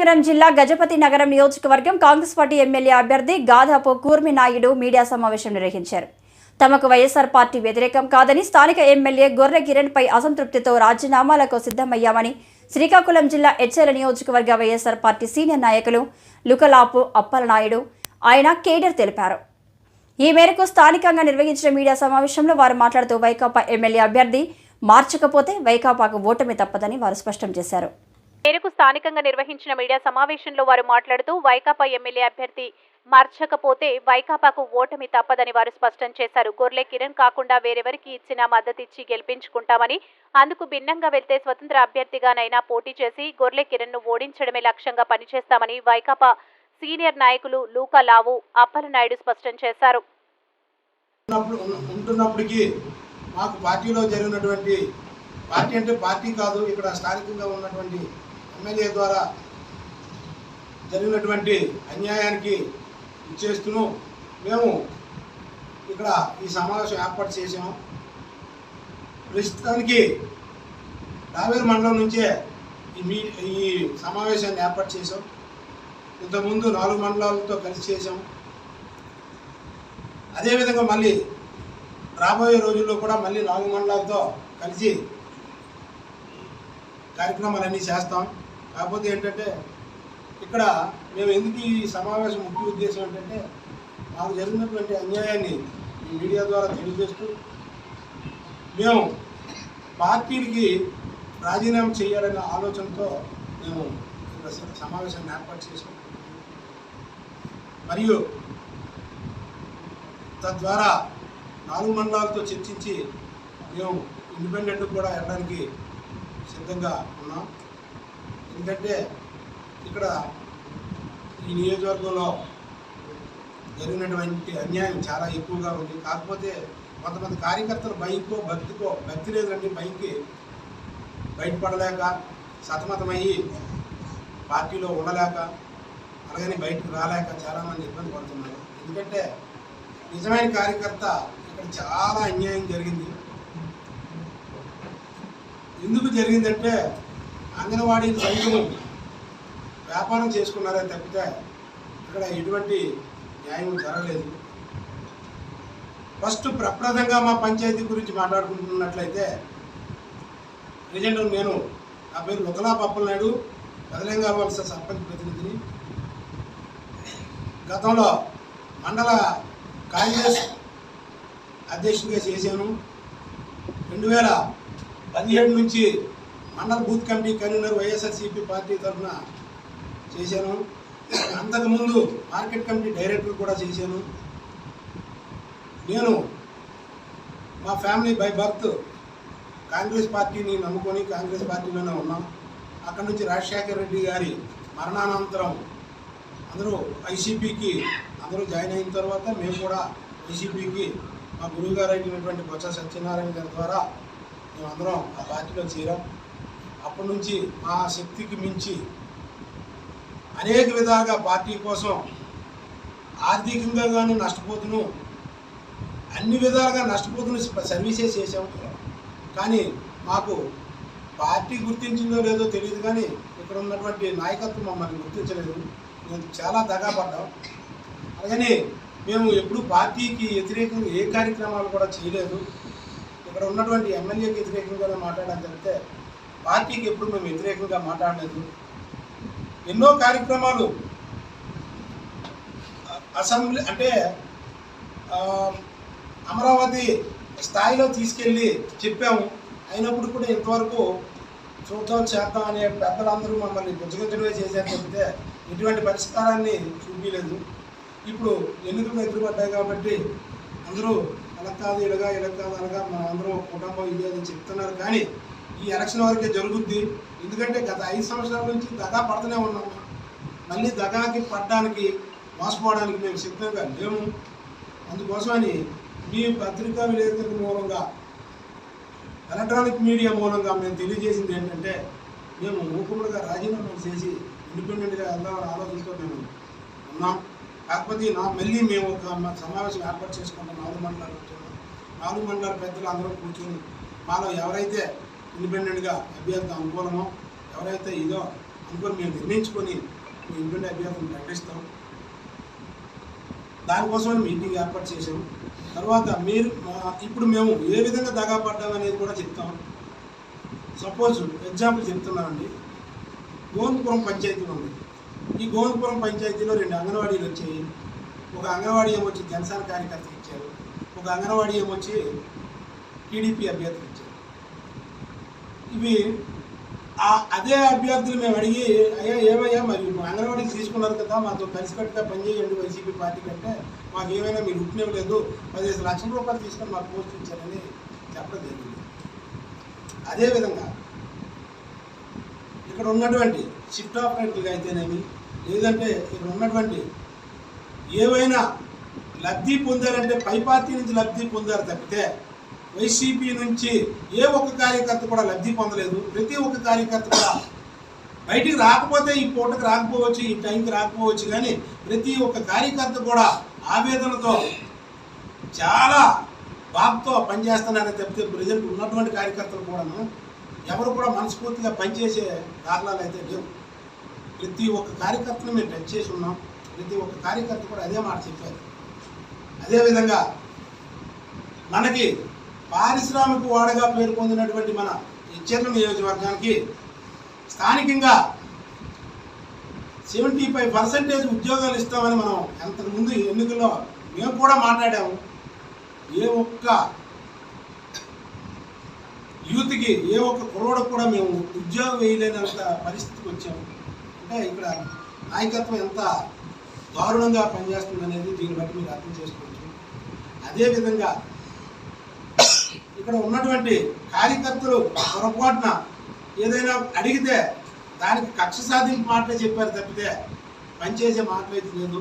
విజయనగరం జిల్లా గజపతి నగరం నియోజకవర్గం కాంగ్రెస్ పార్టీ ఎమ్మెల్యే అభ్యర్థి గాధాపు కూర్మి నాయుడు మీడియా సమావేశం నిర్వహించారు. తమకు వైఎస్ఆర్ పార్టీ వ్యతిరేకం కాదని స్థానిక ఎమ్మెల్యే గొర్రె కిరణ్పై అసంతృప్తితో రాజీనామాలకు సిద్ధమయ్యామని శ్రీకాకుళం జిల్లా ఎచ్చెల నియోజకవర్గ వైఎస్ఆర్ పార్టీ సీనియర్ నాయకులు లుకలాపు అప్పలనాయుడు ఆయన కేడర్ తెలిపారు. ఈ మేరకు స్థానికంగా నిర్వహించిన మీడియా సమావేశంలో వారు మాట్లాడుతూ వైకాపా ఎమ్మెల్యే అభ్యర్థి మార్చకపోతే వైకాపాకు ఓటమి తప్పదని వారు స్పష్టం చేశారు. మేరకు స్థానికంగా నిర్వహించిన మీడియా సమావేశంలో వారు మాట్లాడుతూ వైకాపా ఎమ్మెల్యే అభ్యర్థి మార్చకపోతే వైకాపాకు ఓటమి తప్పదని వారు స్పష్టం చేశారు. గొర్లె కిరణ్ కాకుండా వేరెవరికి ఇచ్చిన మద్దతిచ్చి గెలిపించుకుంటామని అందుకు భిన్నంగా వెళ్తే స్వతంత్ర అభ్యర్థిగానైనా పోటీ చేసి గొర్లె కిరణ్ను ఓడించడమే లక్ష్యంగా పనిచేస్తామని వైకాపా సీనియర్ నాయకులు లూకా లావు అప్పలనాయుడు స్పష్టం చేశారు. ఉంటున్నప్పటికీ మాకు పార్టీలో జరిగినటువంటి పార్టీ అంటే పార్టీ కాదు ఇక్కడ స్థానికంగా ఉన్నటువంటి ఎమ్మెల్యే ద్వారా జరిగినటువంటి అన్యాయానికి ఇచ్చేస్తూ మేము ఇక్కడ ఈ సమావేశం ఏర్పాటు చేసాము ప్రస్తుతానికి రావేరు మండలం నుంచే ఈ మీ ఈ సమావేశాన్ని ఏర్పాటు చేసాం ఇంతకుముందు నాలుగు మండలాలతో కలిసి చేసాం అదేవిధంగా మళ్ళీ రాబోయే రోజుల్లో కూడా మళ్ళీ నాలుగు మండలాలతో కలిసి కార్యక్రమాలన్నీ చేస్తాం. కాకపోతే ఏంటంటే ఇక్కడ మేము ఎందుకు ఈ సమావేశం ముఖ్య ఉద్దేశం ఏంటంటే మాకు జరిగినటువంటి అన్యాయాన్ని ఈ మీడియా ద్వారా తెలియజేస్తూ మేము పార్టీలకి రాజీనామా చేయాలనే ఆలోచనతో మేము ఇక్కడ స- సమావేశాన్ని ఏర్పాటు చేసాం మరియు తద్వారా నాలుగు మండలాలతో చర్చించి మేము ఇండిపెండెంట్ కూడా వెళ్ళడానికి సిద్ధంగా ఉన్నాం. ఎందుకంటే ఇక్కడ ఈ నియోజకవర్గంలో జరిగినటువంటి అన్యాయం చాలా ఎక్కువగా ఉంది. కాకపోతే కొంతమంది కార్యకర్తలు భయంకో భక్తికో భక్తి లేదండి. భయంకి బయటపడలేక సతమతమయ్యి పార్టీలో ఉండలేక అలాగని బయటకు రాలేక చాలామంది ఇబ్బంది పడుతున్నారు. ఎందుకంటే నిజమైన కార్యకర్త ఇక్కడ చాలా అన్యాయం జరిగింది. ఎందుకు జరిగిందంటే అంగన్వాడీ సైతం వ్యాపారం చేసుకున్నారని తప్పితే ఇక్కడ ఎటువంటి న్యాయం జరగలేదు. ఫస్ట్ ప్రప్రదంగా మా పంచాయతీ గురించి మాట్లాడుకుంటున్నట్లయితే ప్రజెంట్ నేను నా పేరు లుకలా పప్పలనాయుడు బదలంగా వలస సర్పంచ్ ప్రతినిధిని. గతంలో మండల కాంగ్రెస్ అధ్యక్షుడిగా చేశాను. రెండు వేల పదిహేడు నుంచి మండల booth committee convener YSRCP party తరఫున చేశాను. అంతకుముందు మార్కెట్ కమిటీ డైరెక్టర్ కూడా చేశాను. నేను మా ఫ్యామిలీ బై బర్త్ కాంగ్రెస్ పార్టీని నమ్ముకొని కాంగ్రెస్ పార్టీలోనే ఉన్నాం. అక్కడి నుంచి రాజశేఖర రెడ్డి గారి మరణానంతరం అందరూ ఐసీపీకి అందరూ జాయిన్ అయిన తర్వాత మేము కూడా ఐసీపీకి మా గురువుగారు అయినటువంటి బొత్స సత్యనారాయణ గారి ద్వారా మేమందరం ఆ పార్టీలో చేరాం. అప్పటి నుంచి మా శక్తికి మించి అనేక విధాలుగా పార్టీ కోసం ఆర్థికంగా కానీ నష్టపోతును అన్ని విధాలుగా నష్టపోతున్న సర్వీసెస్ చేసాం కానీ మాకు పార్టీ గుర్తించిందో లేదో తెలియదు కానీ ఇక్కడ ఉన్నటువంటి నాయకత్వం మమ్మల్ని గుర్తించలేదు. మేము చాలా దగా పడ్డాం. అలాగని మేము ఎప్పుడు పార్టీకి వ్యతిరేకంగా ఏ కార్యక్రమాలు కూడా చేయలేదు. ఇక్కడ ఉన్నటువంటి ఎమ్మెల్యేకి వ్యతిరేకంగానే మాట్లాడడం జరిగితే పార్టీకి ఎప్పుడు మేము వ్యతిరేకంగా మాట్లాడలేదు. ఎన్నో కార్యక్రమాలు అసెంబ్లీ అంటే అమరావతి స్థాయిలో తీసుకెళ్ళి చెప్పాము. అయినప్పుడు కూడా ఇంతవరకు చూద్దాం చేద్దాం అనే పెద్దలందరూ మమ్మల్ని బుజ్జగించడమే చేశారు చెప్తే ఎటువంటి పరిష్కారాన్ని చూపించలేదు. ఇప్పుడు ఎన్నికలు ఎదురుపడ్డాయి కాబట్టి అందరూ ఇలా కాదు ఇలాగా ఇలా కాదు అనగా మన అందరం కుటుంబం ఇది అని చెప్తున్నారు. కానీ ఈ ఎలక్షన్ వరకే జరుగుద్ది. ఎందుకంటే గత ఐదు సంవత్సరాల నుంచి దగా పడుతూనే ఉన్నాము మళ్ళీ దగాకి పడడానికి మోసపోవడానికి మేము సిద్ధంగా లేము. అందుకోసమని మీ పత్రికా విలేకరుల మూలంగా ఎలక్ట్రానిక్ మీడియా మూలంగా మేము తెలియజేసింది ఏంటంటే మేము మూకుముడుగా రాజీనామా చేసి ఇండిపెండెంట్గా వెళ్దామని ఆలోచనతో మేము ఉన్నాం. కాకపోతే నా మళ్ళీ మేము ఒక సమావేశం ఏర్పాటు చేసుకుంటాం. నాలుగు మండలాలు నాలుగు మండలాల పెద్దలు అందరూ కూర్చొని మాలో ఎవరైతే ఇండిపెండెంట్గా అభ్యర్థి అనుకూలమో ఎవరైతే ఇదో అనుకుని మేము నిర్ణయించుకొని మీ ఇండిపెండెంట్ అభ్యర్థులను ప్రకటిస్తాం. దానికోసం మీటింగ్ ఏర్పాటు చేశాం. తర్వాత మీరు ఇప్పుడు మేము ఏ విధంగా దగాపడ్డాం అనేది కూడా చెప్తాం. సపోజ్ ఎగ్జాంపుల్ చెప్తున్నానండి. గోవిందపురం పంచాయతీలో ఉంది. ఈ గోవిందపురం పంచాయతీలో రెండు అంగన్వాడీలు వచ్చాయి. ఒక అంగన్వాడీ ఏమొచ్చి జనసేన కార్యకర్తలు ఇచ్చారు. ఒక అంగన్వాడీ ఏమొచ్చి టీడీపీ అభ్యర్థులు ఇవి అదే అభ్యర్థులు మేము అడిగి అయ్యా ఏమయ్యా మరి ఇప్పుడు అంగన్వాడీకి తీసుకున్నారు కదా మాతో కలిసికట్టుగా పనిచేయండి వైసీపీ పార్టీ కంటే. మాకు ఏమైనా మీరు ఉట్టినేం లేదు పదిహేను లక్షల రూపాయలు తీసుకొని మాకు పోస్ట్ ఇచ్చారని చెప్పడం జరిగింది. అదేవిధంగా ఇక్కడ ఉన్నటువంటి షిఫ్ట్ ఆపరేటర్లు అయితేనేమి లేదంటే ఇక్కడ ఉన్నటువంటి ఏవైనా లబ్ధి పొందారంటే పై పార్టీ నుంచి లబ్ధి పొందారు తప్పితే వైసీపీ నుంచి ఏ ఒక్క కార్యకర్త కూడా లబ్ధి పొందలేదు. ప్రతి ఒక్క కార్యకర్త కూడా బయటికి రాకపోతే ఈ పూటకి రాకపోవచ్చు ఈ టైంకి రాకపోవచ్చు. కానీ ప్రతి ఒక్క కార్యకర్త కూడా ఆవేదనతో చాలా బాధతో పనిచేస్తున్నారని తప్పితే ప్రజెంట్ ఉన్నటువంటి కార్యకర్తలు కూడాను ఎవరు కూడా మనస్ఫూర్తిగా పనిచేసే దాఖలాలు అయితే లేవు. ప్రతి ఒక్క కార్యకర్తను మేము టచ్ చేసి ఉన్నాం. ప్రతి ఒక్క కార్యకర్త కూడా అదే మాట చెప్పారు. అదేవిధంగా మనకి పారిశ్రామిక వాడగా పేరు పొందినటువంటి మన ఇచ్చెర్ల నియోజకవర్గానికి స్థానికంగా సెవెంటీ ఫైవ్ పర్సెంటేజ్ ఉద్యోగాలు ఇస్తామని మనం ఎంతకుముందు ఎన్నికల్లో మేము కూడా మాట్లాడాము. ఏ ఒక్క యూత్కి ఏ ఒక్క కుర్రోడు కూడా మేము ఉద్యోగం వేయలేనంత పరిస్థితికి వచ్చాము. అంటే ఇక్కడ నాయకత్వం ఎంత దారుణంగా పనిచేస్తుంది అనేది దీన్ని బట్టి మీరు అర్థం చేసుకోవచ్చు. అదేవిధంగా ఇక్కడ ఉన్నటువంటి కార్యకర్తలు పొరపాటున ఏదైనా అడిగితే దానికి కక్ష సాధింపు మాటలే చెప్పారు తప్పితే పనిచేసే మాటలైతే లేదు.